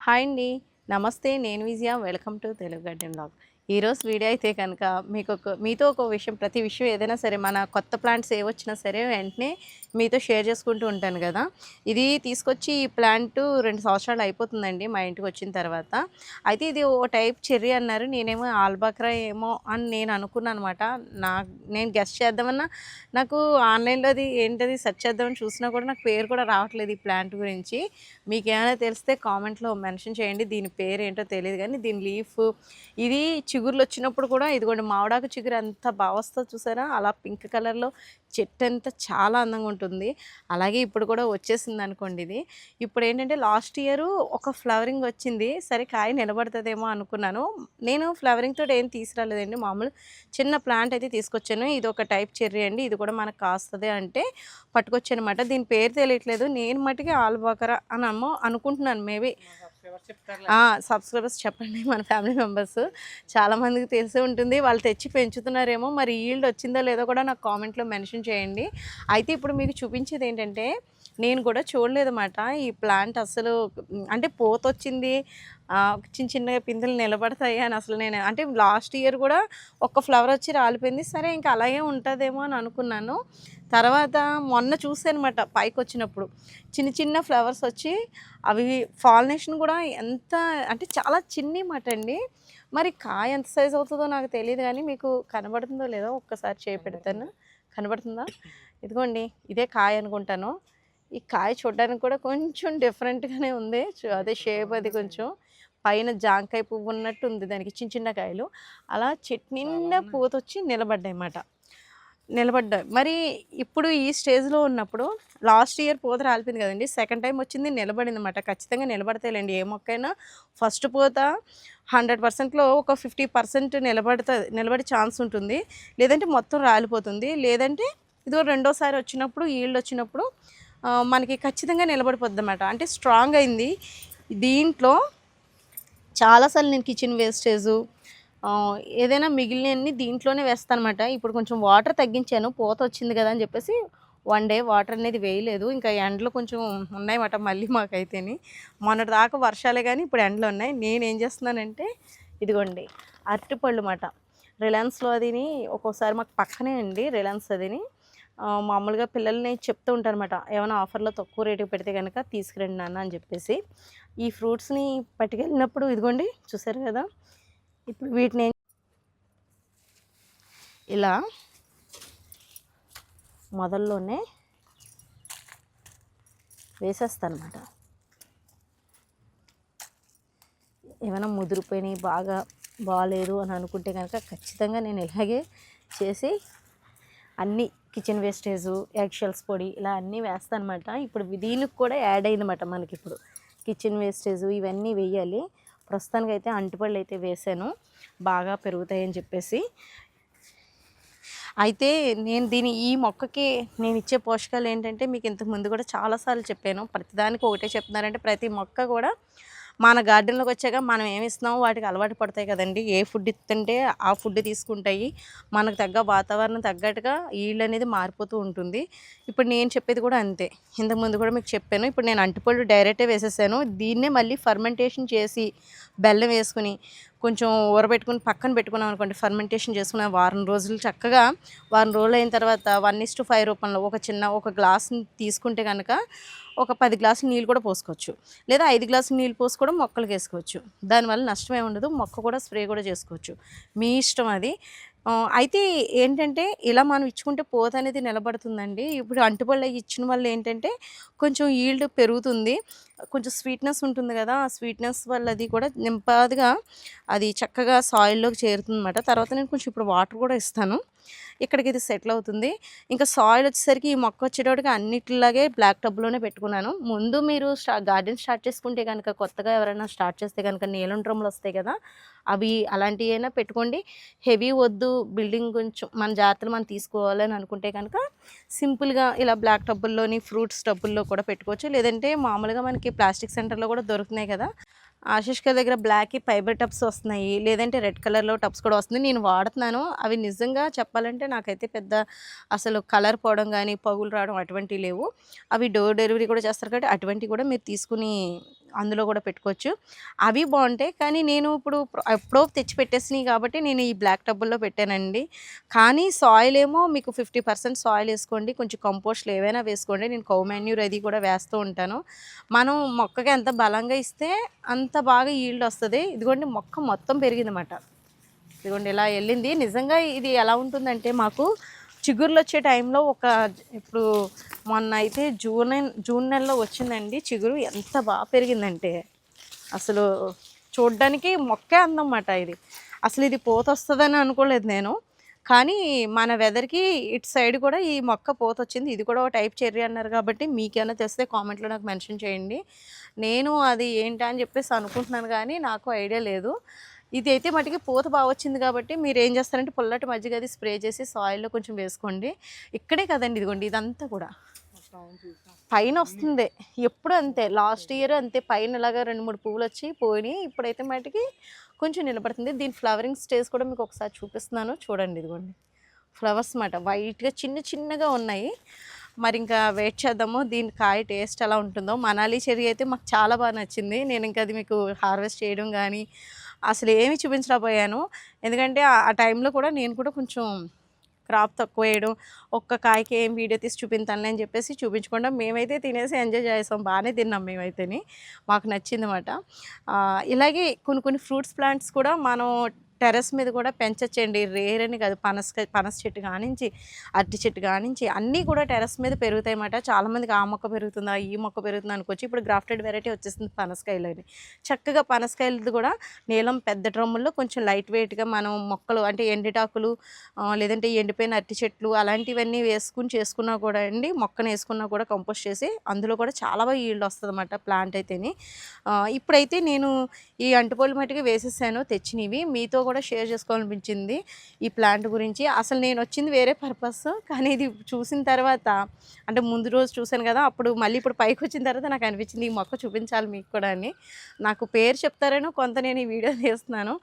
Hi అండి. నమస్తే నేను Vijaya. Welcome to Telugu garden blog ఈరోజు వీడియో అయితే కనుక మీకు ఒక మీతో ఒక విషయం ప్రతి విషయం ఏదైనా సరే మన కొత్త ప్లాంట్స్ ఏ వచ్చినా సరే వెంటనే మీతో షేర్ చేసుకుంటూ ఉంటాను కదా. ఇది తీసుకొచ్చి ఈ ప్లాంట్ రెండు సంవత్సరాలు అయిపోతుందండి మా ఇంటికి వచ్చిన తర్వాత. అయితే ఇది ఓ టైప్ చెర్రీ అన్నారు. నేనేమో ఆల్బక్రా ఏమో అని నేను అనుకున్నాను అనమాట. నా నేను గెస్ట్ చేద్దామన్నా నాకు ఆన్లైన్లో అది ఏంటది సెర్చ్ చేద్దామని చూసినా కూడా నాకు పేరు కూడా రావట్లేదు ఈ ప్లాంట్ గురించి. మీకు ఏమైనా తెలిస్తే కామెంట్లో మెన్షన్ చేయండి. దీని పేరు ఏంటో తెలియదు కానీ దీని లీఫ్ ఇది చిగురులు వచ్చినప్పుడు కూడా ఇదిగోండి మామిడాకు చిగురు ఎంత బాగా వస్తుందో చూసారా? అలా పింక్ కలర్లో చెట్టు అంతా చాలా అందంగా ఉంటుంది అలాగే ఇప్పుడు కూడా వచ్చేసింది అనుకోండి ఇది. ఇప్పుడు ఏంటంటే లాస్ట్ ఇయర్ ఒక ఫ్లవరింగ్ వచ్చింది. సరే కాయ నిలబడుతుందేమో అనుకున్నాను. నేను ఫ్లవరింగ్ తోటి ఏం తీసుకురాలేదండి. మామూలు చిన్న ప్లాంట్ అయితే తీసుకొచ్చాను. ఇది ఒక టైప్ చెర్రీ అండి. ఇది కూడా మనకు కాస్తుంది అంటే పట్టుకొచ్చానమాట. దీని పేరు తెలియట్లేదు. నేను మటుకి ఆల్బకరా అని అమ్మో అనుకుంటున్నాను. మేబీ సబ్స్క్రైబర్స్ చెప్పండి మన ఫ్యామిలీ మెంబర్స్. చాలా మందికి తెలిసే ఉంటుంది వాళ్ళు తెచ్చి పెంచుతున్నారేమో మరి ఈల్డ్ వచ్చిందో లేదో కూడా నాకు కామెంట్లో మెన్షన్ చేయండి. అయితే ఇప్పుడు మీకు చూపించేది ఏంటంటే నేను కూడా చూడలేదన్నమాట. ఈ ప్లాంట్ అసలు అంటే పోత వచ్చింది చిన్న చిన్నగా పిందెలు నిలబడతాయి అని అసలు నేను అంటే లాస్ట్ ఇయర్ కూడా ఒక్క ఫ్లవర్ వచ్చి రాలిపోయింది. సరే ఇంకా అలాగే ఉంటుందేమో అని అనుకున్నాను. తర్వాత మొన్న చూసానమాట పైకి వచ్చినప్పుడు చిన్న చిన్న ఫ్లవర్స్ వచ్చి అవి ఫాలినేషన్ కూడా ఎంత అంటే చాలా చిన్ని మాట అండి. మరి కాయ ఎంత సైజ్ అవుతుందో నాకు తెలియదు కానీ మీకు కనబడుతుందో లేదో ఒక్కసారి చేయి పెడతాను. కనబడుతుందా? ఇదిగోండి ఇదే కాయ అనుకుంటాను. ఈ కాయ చూడడానికి కూడా కొంచెం డిఫరెంట్గానే ఉంది. అదే షేప్ అది కొంచెం. పైన జాంకాయ పువ్వు ఉన్నట్టు ఉంది దానికి చిన్న చిన్న కాయలు. అలా చెట్టు నిండా పూత వచ్చి నిలబడ్డాయి అన్నమాట నిలబడ్డాయి మరి ఇప్పుడు ఈ స్టేజ్లో ఉన్నప్పుడు లాస్ట్ ఇయర్ పూత రాలిపోయింది కదండి. సెకండ్ టైం వచ్చింది నిలబడింది అనమాట ఖచ్చితంగా నిలబడతాయిలేండి. ఏ మొక్కైనా ఫస్ట్ పూత హండ్రెడ్ పర్సెంట్లో ఒక ఫిఫ్టీ పర్సెంట్ నిలబడుతుంది నిలబడే ఛాన్స్ ఉంటుంది. లేదంటే మొత్తం రాలిపోతుంది. లేదంటే ఇదో రెండోసారి వచ్చినప్పుడు ఈల్డ్ వచ్చినప్పుడు మనకి ఖచ్చితంగా నిలబడిపోద్ది అనమాట అంటే స్ట్రాంగ్ అయింది. దీంట్లో చాలాసార్లు నేను కిచెన్ వేస్టేజు ఏదైనా మిగిలినవన్నీ దీంట్లోనే వేస్తాను అనమాట ఇప్పుడు కొంచెం వాటర్ తగ్గించాను పూత వచ్చింది కదా అని చెప్పేసి వన్ డే వాటర్ అనేది వేయలేదు. ఇంకా ఎండలు కొంచెం ఉన్నాయన్నమాట మళ్ళీ మాకైతేని. మొన్నటి దాకా వర్షాలే కానీ ఇప్పుడు ఎండలు ఉన్నాయి. నేను ఏం చేస్తున్నానంటే ఇదిగోండి అరటిపళ్ళు మాట రిలయన్స్లో అదిని ఒక్కోసారి మాకు పక్కనే అండి రిలయన్స్ అదిని. మామూలుగా పిల్లల్ని చెప్తూ ఉంటారనమాట ఏమైనా ఆఫర్లో తక్కువ రేటుకి పెడితే కనుక తీసుకురండి నాన్న అని చెప్పేసి. ఈ ఫ్రూట్స్ని పట్టుకెళ్ళినప్పుడు ఇదిగోండి చూసారు కదా? ఇప్పుడు వీటిని ఇలా మొదల్లోనే వేసేస్తాను అనమాట ఏమైనా ముదిరిపోయినాయి బాగా బాగాలేదు అని అనుకుంటే కనుక ఖచ్చితంగా నేను ఇలాగే చేసి అన్ని కిచెన్ వేస్టేజు యాక్షల్స్ పొడి ఇలా అన్నీ వేస్తాను అనమాట ఇప్పుడు దీనికి కూడా యాడ్ అయిందన్నమాట మనకి ఇప్పుడు. కిచెన్ వేస్టేజ్ ఇవన్నీ వేయాలి. ప్రస్తుతానికి అయితే అంటుపళ్ళు అయితే వేసాను. బాగా పెరుగుతాయని చెప్పేసి. అయితే నేను దీని ఈ మొక్కకి నేను ఇచ్చే పోషకాలు ఏంటంటే మీకు ఇంతకు ముందు కూడా చాలాసార్లు చెప్పాను. ప్రతిదానికి ఒకటే చెప్తున్నారంటే ప్రతి మొక్క కూడా మన గార్డెన్లోకి వచ్చాక మనం ఏమి ఇస్తున్నామో వాటికి అలవాటు పడతాయి కదండి. ఏ ఫుడ్ ఇస్తుంటే ఆ ఫుడ్ తీసుకుంటాయి. మనకు తగ్గ వాతావరణం తగ్గట్టుగా ఈళ్ళు అనేది మారిపోతూ ఉంటుంది. ఇప్పుడు నేను చెప్పేది కూడా అంతే. ఇంతకుముందు కూడా మీకు చెప్పాను. ఇప్పుడు నేను అంటుపళ్ళు డైరెక్టే వేసేసాను. దీన్నే మళ్ళీ ఫర్మెంటేషన్ చేసి బెల్లం వేసుకుని కొంచెం ఊరబెట్టుకుని పక్కన పెట్టుకున్నాం అనుకోండి ఫర్మెంటేషన్ చేసుకున్న వారం రోజులు చక్కగా వారం రోజులు అయిన తర్వాత వన్ ఇస్ టు ఫైవ్ రూపంలో ఒక చిన్న ఒక గ్లాస్ తీసుకుంటే కనుక ఒక పది గ్లాసులు నీళ్ళు కూడా పోసుకోవచ్చు. లేదా ఐదు గ్లాసులు నీళ్ళు పోసి కూడా మొక్కలకు వేసుకోవచ్చు. దానివల్ల నష్టమే ఉండదు మొక్క కూడా స్ప్రే కూడా చేసుకోవచ్చు. మీ ఇష్టం అది. అయితే ఏంటంటే ఇలా మనం ఇచ్చుకుంటే పోత అనేది నిలబడుతుందండి. ఇప్పుడు అంటుపళ్ళు అవి ఇచ్చిన వల్ల ఏంటంటే కొంచెం ఈల్డ్ పెరుగుతుంది. కొంచెం స్వీట్నెస్ ఉంటుంది కదా ఆ స్వీట్నెస్ వల్ల అది కూడా నింపాదిగా అది చక్కగా సాయిల్లోకి చేరుతుందన్నమాట. తర్వాత నేను కొంచెం ఇప్పుడు వాటర్ కూడా ఇస్తాను. ఇక్కడికి ఇది సెటిల్ అవుతుంది. ఇంకా సాయిల్ వచ్చేసరికి ఈ మొక్క వచ్చేటప్పటికి అన్నిటిలాగే బ్లాక్ టబ్లోనే పెట్టుకున్నాను. ముందు మీరు స్టా గార్డెన్ స్టార్ట్ చేసుకుంటే కనుక కొత్తగా ఎవరైనా స్టార్ట్ చేస్తే కనుక నీలం డ్రమ్లు వస్తాయి కదా అవి అలాంటివి అయినా పెట్టుకోండి. హెవీ వద్దు బిల్డింగ్ కొంచెం మన జాగ్రత్తలు మనం తీసుకోవాలని అనుకుంటే కనుక సింపుల్గా ఇలా బ్లాక్ టబ్బుల్లోని ఫ్రూట్స్ టబ్బుల్లో కూడా పెట్టుకోవచ్చు. లేదంటే మామూలుగా మనకి ప్లాస్టిక్ సెంటర్లో కూడా దొరుకుతున్నాయి కదా. ఆశిష్ గారి దగ్గర బ్లాక్కి ఫైబర్ టప్స్ వస్తున్నాయి లేదంటే రెడ్ కలర్లో టబ్స్ కూడా వస్తుంది. నేను వాడుతున్నాను. అవి నిజంగా చెప్పాలంటే నాకైతే పెద్ద అసలు కలర్ పోవడం కానీ పగులు రావడం అటువంటివి లేవు. అవి డోర్ డెలివరీ కూడా చేస్తారు కాబట్టి అటువంటివి కూడా మీరు తీసుకుని అందులో కూడా పెట్టుకోవచ్చు. అవి బాగుంటాయి. కానీ నేను ఇప్పుడు ఎప్పుడో తెచ్చి పెట్టేసినాయి కాబట్టి నేను ఈ బ్లాక్ టబ్బుల్లో పెట్టానండి. కానీ సాయిల్ ఏమో మీకు ఫిఫ్టీ పర్సెంట్ సాయిల్ వేసుకోండి. కొంచెం కంపోస్ట్లు ఏవైనా వేసుకోండి. నేను కౌ మాన్యూర్ అది కూడా వేస్తూ ఉంటాను. మనం మొక్కకి ఎంత బలంగా ఇస్తే అంత బాగా ఈల్డ్ వస్తుంది. ఇదిగోండి మొక్క మొత్తం పెరిగిందన్నమాట. ఇదిగోండి ఇలా వెళ్ళింది. నిజంగా ఇది ఎలా ఉంటుందంటే మాకు చిగుర్లు వచ్చే టైంలో ఒక ఇప్పుడు మొన్న అయితే జూన్ జూన్ నెలలో వచ్చిందండి చిగురు. ఎంత బాగా పెరిగిందంటే అసలు చూడ్డానికి మొక్కే అందమాట ఇది. అసలు ఇది పోత వస్తుందని అనుకోలేదు నేను. కానీ మన వెదర్కి ఇటు సైడ్ కూడా ఈ మొక్క పోత వచ్చింది ఇది కూడా ఒక టైప్ చెర్రీ అన్నారు కాబట్టి మీకేమైనా తెస్తే కామెంట్లో నాకు మెన్షన్ చేయండి. నేను అది ఏంటా అని చెప్పేసి అనుకుంటున్నాను కానీ నాకు ఐడియా లేదు. ఇది అయితే మటుకి పూత బాగా వచ్చింది కాబట్టి మీరు ఏం చేస్తారంటే పుల్లటి మజ్జిగ అది స్ప్రే చేసి సాయిల్లో కొంచెం వేసుకోండి. ఇక్కడే కదండి ఇదిగోండి ఇదంతా కూడా. పైన వస్తుంది. ఎప్పుడు అంతే. లాస్ట్ ఇయర్ అంతే. పైన ఇలాగా రెండు మూడు పువ్వులు వచ్చి పోయినాయి. ఇప్పుడైతే మటుకి కొంచెం నిలబడుతుంది. దీని ఫ్లవరింగ్ స్టేజ్ కూడా మీకు ఒకసారి చూపిస్తున్నాను. చూడండి ఇదిగోండి. ఫ్లవర్స్ మాట. వైట్గా చిన్న చిన్నగా ఉన్నాయి. మరి ఇంకా వెయిట్ చేద్దాము. దీని కాయ టేస్ట్ ఎలా ఉంటుందో. మనాలి చెరి అయితే మాకు చాలా బాగా నచ్చింది. నేను ఇంకా అది మీకు హార్వెస్ట్ చేయడం కానీ అసలు ఏమి చూపించలేకపోయాను. ఎందుకంటే ఆ టైంలో కూడా నేను కూడా కొంచెం క్రాప్ తక్కువ వేయడం ఒక్క కాయకి ఏం వీడియో తీసి చూపించాలి అని చెప్పేసి చూపించకుండా మేమైతే తినేసి ఎంజాయ్ చేసాం బాగానే తిన్నాం మేమైతేని మాకు నచ్చింది అనమాట ఇలాగే కొన్ని కొన్ని ఫ్రూట్స్ ప్లాంట్స్ కూడా మనం టెర్రస్ మీద కూడా పెంచచ్చండి. రేర్ అని కాదు పనస పనస చెట్టు కానించి అరటి చెట్టు కానించి అన్నీ కూడా టెర్రస్ మీద పెరుగుతాయి అన్నమాట చాలామందికి ఆ మొక్క పెరుగుతుందా ఈ మొక్క పెరుగుతుందా అనుకోవచ్చు. ఇప్పుడు గ్రాఫ్టెడ్ వెరైటీ వచ్చేస్తుంది పనసకాయలని. చక్కగా పనసకాయలది కూడా నీలం పెద్ద డ్రమ్ముల్లో కొంచెం లైట్ వెయిట్గా మనం మొక్కలు అంటే ఎండిటాకులు లేదంటే ఎండిపోయిన అరటి చెట్లు అలాంటివన్నీ వేసుకుని చేసుకున్నా కూడా అండి మొక్కను వేసుకున్నా కూడా కంపోస్ట్ చేసి అందులో కూడా చాలా బాగా ఈల్డ్ వస్తుంది అనమాట ప్లాంట్ అయితేని. ఇప్పుడైతే నేను ఈ అంటుపోలు మట్టికి వేసేసాను తెచ్చినవి. మీతో కూడా షేర్ చేసుకోవాలనిపించింది ఈ ప్లాంట్ గురించి. అసలు నేను వచ్చింది వేరే పర్పస్ కానీ ఇది చూసిన తర్వాత అంటే ముందు రోజు చూశాను కదా అప్పుడు మళ్ళీ ఇప్పుడు పైకి వచ్చిన తర్వాత నాకు అనిపించింది ఈ మొక్క చూపించాలి మీకు కూడా అని. నాకు పేరు చెప్తారని కొంత నేను ఈ వీడియో తీస్తున్నాను.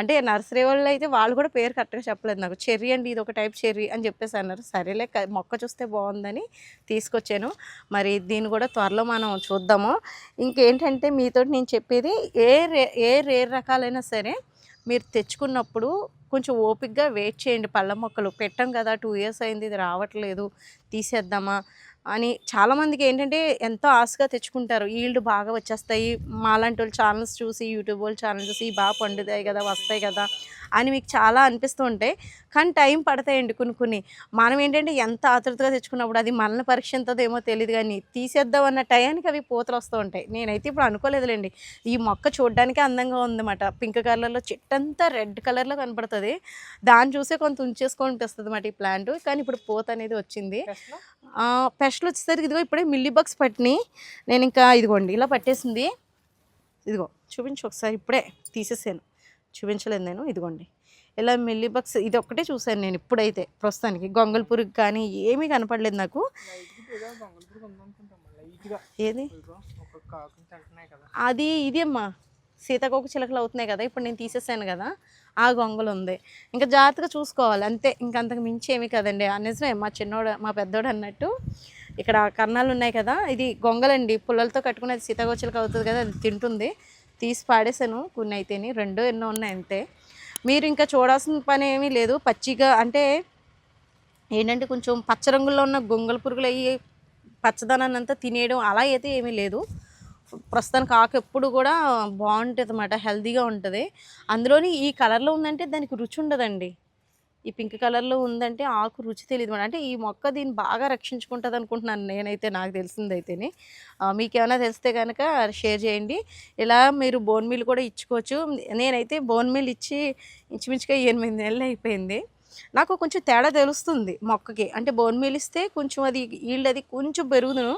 అంటే నర్సరీ వాళ్ళు అయితే వాళ్ళు కూడా పేరు కరెక్ట్గా చెప్పలేదు నాకు. చెర్రీ అండి ఇది ఒక టైప్ చెర్రీ అని చెప్పేసి అన్నారు. సరేలే మొక్క చూస్తే బాగుందని తీసుకొచ్చాను. మరి దీన్ని కూడా త్వరలో మనం చూద్దాము. ఇంకేంటంటే మీతో నేను చెప్పేది ఏ రే ఏ రేర్ రకాలైనా సరే మీరు తెచ్చుకున్నప్పుడు కొంచెం ఓపిక్గా వెయిట్ చేయండి. పళ్ళ మొక్కలు పెట్టాం కదా టూ ఇయర్స్ అయింది ఇది రావట్లేదు తీసేద్దామా? అని చాలామందికి ఏంటంటే ఎంతో ఆశగా తెచ్చుకుంటారు. ఈల్డ్ బాగా వచ్చేస్తాయి. మాలాంటి వాళ్ళు ఛానల్స్ చూసి యూట్యూబ్ వాళ్ళు ఛానల్ చూసి బాగా పండుతాయి కదా వస్తాయి కదా అని మీకు చాలా అనిపిస్తూ ఉంటాయి కానీ టైం పడతాయండి కొన్ని కొన్ని. మనం ఏంటంటే ఎంత ఆతృతగా తెచ్చుకున్నప్పుడు అది మనల్ని పరీక్ష ఎంతదో ఏమో తెలియదు కానీ తీసేద్దాం అన్న టయానికి అవి పూతలు వస్తూ ఉంటాయి. నేనైతే ఇప్పుడు అనుకోలేదులేండి. ఈ మొక్క చూడడానికి అందంగా ఉందన్నమాట. పింక్ కలర్లో చెట్టంతా రెడ్ కలర్లో కనపడుతుంది దాన్ని చూసే కొంత ఉంచేసుకొనిపిస్తుంది అన్నమాట ఈ ప్లాంట్. కానీ ఇప్పుడు పూత అనేది వచ్చింది. పెస్ట్లు వచ్చేసరికి ఇదిగో ఇప్పుడే మిల్లీ బగ్స్ పట్టినాయి నేను ఇంకా ఇదిగోండి ఇలా పట్టేసింది. ఇదిగో చూపించు ఒకసారి ఇప్పుడే తీసేసాను. చూపించలేదు నేను ఇదిగోండి. ఇలా మిల్లీ బగ్స్ ఇది ఒక్కటే చూశాను నేను ఇప్పుడైతే ప్రస్తుతానికి. గొంగల్ కానీ ఏమీ కనపడలేదు నాకు. ఏది? అది ఇది అమ్మా. సీతాకోక చిలకలు అవుతున్నాయి కదా ఇప్పుడు నేను తీసేసాను కదా. ఆ గొంగలు ఉంది ఇంకా జాగ్రత్తగా చూసుకోవాలి. అంతే ఇంకా అంతకు మించి ఏమీ కదండి. ఆ నిజమే మా చిన్నోడు మా పెద్దోడు అన్నట్టు. ఇక్కడ కర్ణాలు ఉన్నాయి కదా ఇది గొంగలండి. పుల్లలతో కట్టుకునేది సీతాకోక అవుతుంది కదా అది తింటుంది. తీసి పాడేసాను కొన్ని అయితేని రెండో ఎన్నో ఉన్నాయి అంతే. మీరు ఇంకా చూడాల్సిన పని ఏమీ లేదు. పచ్చిగా అంటే ఏంటంటే కొంచెం పచ్చ రంగులో ఉన్న గొంగల పురుగులు అయ్యి పచ్చదనాన్ని అంతా తినేయడం అలా అయితే ఏమీ లేదు. ప్రస్తుతానికి ఆకు ఎప్పుడు కూడా బాగుంటుంది అన్నమాట హెల్తీగా ఉంటుంది. అందులోని ఈ కలర్లో ఉందంటే దానికి రుచి ఉండదండి. ఈ పింక్ కలర్లో ఉందంటే ఆకు రుచి తెలియదు అంటే ఈ మొక్క దీన్ని బాగా రక్షించుకుంటుంది అనుకుంటున్నాను నేనైతే నాకు తెలిసింది అయితేనే. మీకేమైనా తెలిస్తే కనుక షేర్ చేయండి. ఇలా మీరు బోన్ మిల్ కూడా ఇచ్చుకోవచ్చు. నేనైతే బోన్ మిల్ ఇచ్చి ఇంచుమించుగా ఎనిమిది నెలలు అయిపోయింది. నాకు కొంచెం తేడా తెలుస్తుంది మొక్కకి. అంటే బోన్ మీల్ ఇస్తే కొంచెం అది ఈల్డ్ అది కొంచెం పెరుగుదును.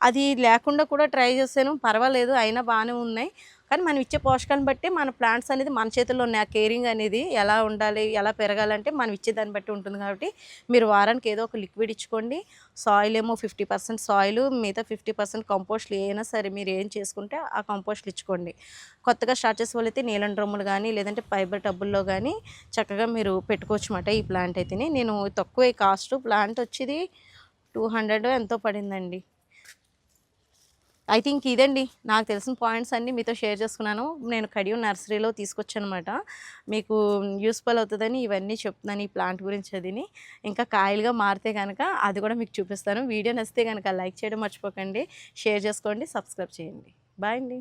అది లేకుండా కూడా ట్రై చేశాను. పర్వాలేదు అయినా బాగానే ఉన్నాయి. కానీ మనం ఇచ్చే పోషకాన్ని బట్టి మన ప్లాంట్స్ అనేది మన చేతుల్లో ఉన్నాయి. ఆ కేరింగ్ అనేది ఎలా ఉండాలి ఎలా పెరగాలంటే మనం ఇచ్చే దాన్ని బట్టి ఉంటుంది కాబట్టి మీరు వారానికి ఏదో ఒక లిక్విడ్ ఇచ్చుకోండి. సాయిల్ ఏమో ఫిఫ్టీ పర్సెంట్ సాయిల్ మిగతా ఫిఫ్టీ పర్సెంట్ కంపోస్ట్లు ఏమైనా సరే మీరు ఏం చేసుకుంటే ఆ కంపోస్ట్లు ఇచ్చుకోండి. కొత్తగా స్టార్ట్ చేసే వాళ్ళైతే నీలం డ్రమ్ములు కానీ లేదంటే ఫైబర్ టబ్బుల్లో కానీ చక్కగా మీరు పెట్టుకోవచ్చు అన్నమాట ఈ ప్లాంట్ అయితేనే. నేను తక్కువ కాస్ట్ ప్లాంట్ వచ్చేది టూ హండ్రెడ్ ఎంతో పడిందండి. ఐ థింక్ ఇదండి. నాకు తెలిసిన పాయింట్స్ అన్నీ మీతో షేర్ చేసుకున్నాను. నేను కడియం నర్సరీలో తీసుకొచ్చానమాట. మీకు యూస్ఫుల్ అవుతుందని ఇవన్నీ చెప్తున్నాను ఈ ప్లాంట్ గురించి అదిని ఇంకా కాయలుగా మారితే కనుక అది కూడా మీకు చూపిస్తాను. వీడియో నచ్చితే కనుక లైక్ చేయడం మర్చిపోకండి. షేర్ చేసుకోండి. సబ్స్క్రైబ్ చేయండి. బాయ్ అండి.